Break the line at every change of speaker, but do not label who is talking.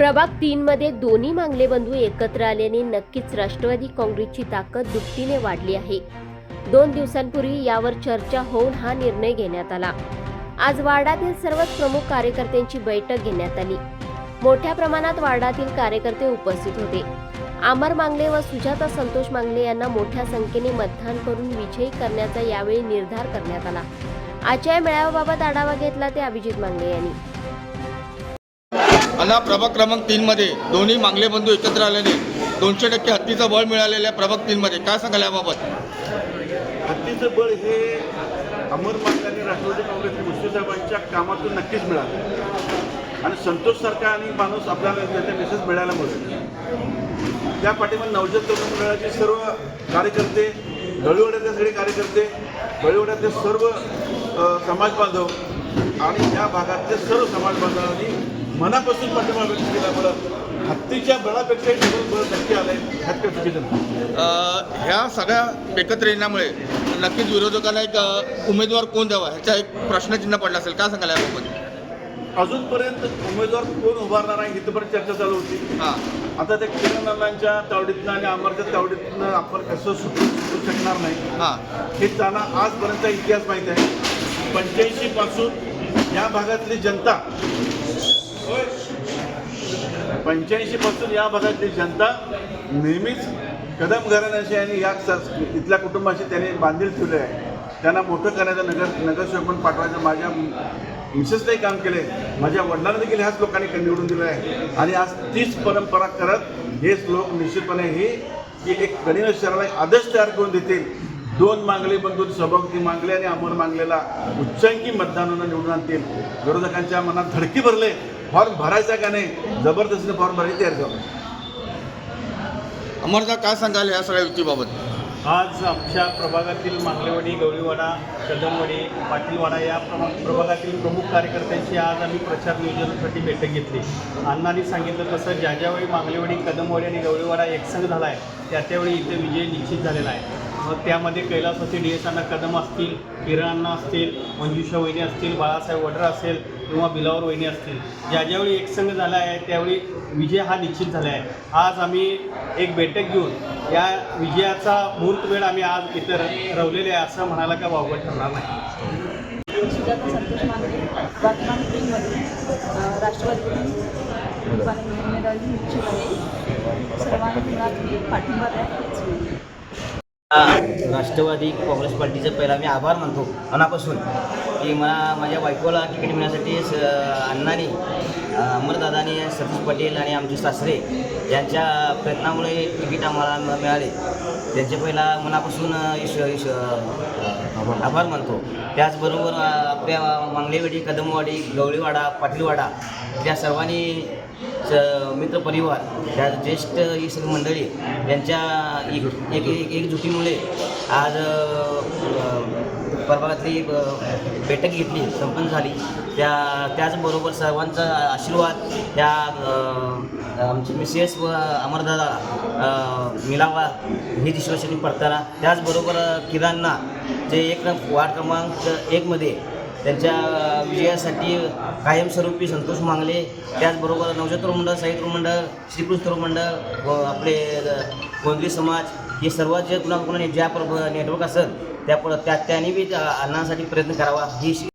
प्रभाग तीनमध्ये दोन्ही मांगले बंधू एकत्र आल्याने नक्कीच राष्ट्रवादी काँग्रेसची ताकद दुपटीने वाढली आहे. दोन दिवसांपूर्वी यावर चर्चा होऊन हा निर्णय घेण्यात आला. आज वार्डातील सर्वच प्रमुख कार्यकर्त्यांची बैठक घेण्यात आली. मोठ्या प्रमाणात वार्डातील कार्यकर्ते उपस्थित होते. आमर मांगले व सुजाता संतोष मांगले यांना मोठ्या संख्येने मतदान करून विजयी करण्याचा यावेळी निर्धार करण्यात आला. आजच्या मेळाव्याबाबत आढावा घेतला ते अभिजित मांगले यांनी.
अण्णा प्रभाग क्रमांक तीनमध्ये दोन्ही मांगले बंधू एकत्र आल्याने दोनशे टक्के हत्तीचं बळ मिळालेल्या प्रभाग तीनमध्ये काय सांगाल याबाबत?
हत्तीचं बळ हे अमर मांग राष्ट्रवादी काँग्रेस मुश्रीफ कामातून नक्कीच मिळालं. आणि संतोषसारखा आणि माणूस आपल्याला त्याचा मेसेज मिळाल्यामुळे त्या पाठीमध्ये नवजात तरुण मंडळाचे सर्व कार्यकर्ते गळीवड्यातले सगळे कार्यकर्ते गळीवड्यातले सर्व समाज बांधव आणि या भागातले सर्व समाज बांधवांनी मनापासून पाठिंबा व्यक्त केल्यामुळं हत्तीच्या बळ नक्की ह्यात काही चुकीचं
ह्या सगळ्या एकत्र येण्यामुळे नक्कीच विरोधकांना एक उमेदवार कोण द्यावा? ह्याचा एक प्रश्नचिन्ह पडला असेल. काय सांगाल याबाबत?
अजूनपर्यंत उमेदवार कोण उभारणार आहे? इथपर्यंत चर्चा चालू होती.
हां.
आता त्या किरण अण्णांच्या तावडीतनं आणि अमरच्या तावडीतनं आपण कसं सुटू सुटू शकणार नाही
हां.
हे त्यांना आजपर्यंतचा इतिहास माहीत आहे. पंच्याऐंशी पासून या भागातली जनता पंच्याऐंशी पासून या भागातली जनता नेहमीच कदम घराण्याशी आणि या इथल्या कुटुंबाशी त्यांनी बांधील ठेवले आहे. त्यांना मोठं करायचं नगर नगरसेवक पण पाठवायचं. माझ्या मिसेसलाही काम केले माझ्या वडिलांना देखील ह्याच लोकांनी निवडून दिलं आहे. आणि आज तीच परंपरा करत हेच लोक निश्चितपणे ही की एक गणित शहराला एक आदर्श तयार करून देतील. दोन मांगले बंधून सभापती मांगले आणि अमर मांगलेला उच्चांकी मतदानानं निवडून आणतील. विरोधकांच्या मनात धडकी भरले. फॉर्म भरायचा का नाही? जबरदस्तीने फॉर्म भरायची तयार करू.
अमरदा काय सांगाल ह्या सगळ्या युतीबाबत
आज आमच्या प्रभागातील मांगलेवाडी गौरीवाडा कदमवाडी पाटीलवाडा या प्रमा प्रभागातील प्रमुख कार्यकर्त्यांची आज आम्ही प्रचार नियोजनासाठी बैठक घेतली. अण्णांनी सांगितलं तसं ज्या ज्यावेळी मांगलेवाडी कदमवाडी आणि गौरीवाडा एकसंघ झाला आहे त्या त्यावेळी इथे विजय निश्चित झालेला आहे. मग त्यामध्ये कैलासवती डी एस अण्णा कदम असतील किरण अण्णा असतील मंजुषा वहिनी असतील बाळासाहेब वडरा असेल किंवा बिलावर वहिनी असतील ज्या ज्यावेळी एकसंघ झाला आहे त्यावेळी विजय हा निश्चित झाला आहे. आज आम्ही एक बैठक घेऊन या विजयाचा मुहूर्तवेळ आम्ही आज इथं र- ठरवलेले आहे असं म्हणायला का वावगं ठरणार नाही.
सुजाता संतोष मांगले वर्तमान टीममध्ये राष्ट्रवादी उमेदवारी निश्चित आहे सर्वांना पाठिंबा द्या.
राष्ट्रवादी काँग्रेस पार्टीचं पहिला मी आभार मानतो मनापासून. की मला माझ्या बायकोला तिकीट मिळण्यासाठी स अण्णांनी अमरदादानी सतीश पटेल आणि आमचे सासरे यांच्या प्रयत्नामुळे तिकीट आम्हाला मिळाले. त्यांचे पहिला मनापासून इश ईश ईश आभार मानतो. त्याचबरोबर आपल्या मांगलेवाडी कदमवाडी गवळीवाडा पाटीलवाडा या सर्वांनी स- मित्रपरिवार त्या ज्येष्ठ ही सगळी मंडळी यांच्या एक एक एक- एकजुटीमुळे आज प्रभागातली बैठक घेतली संपन्न झाली. त्या त्याचबरोबर सर्वांचा आशीर्वाद त्या आमचे मिसेस व अमरदादा मिलावा ही विश्वासाने पडताना. त्याचबरोबर किरांना जे एक वार्ड क्रमांक एकमध्ये त्यांच्या विजयासाठी कायमस्वरूपी संतोष मांगले. त्याचबरोबर नवजात मंडळ साहित्य मंडळ श्रीकृष्ण मंडळ व आपले गोंधळी समाज हे सर्व जे कुणाकुणाने ज्या प्रभ नेटवर्क असेल त्या प्र त्या त्याने बी अन्नासाठी प्रयत्न करावा. ही श-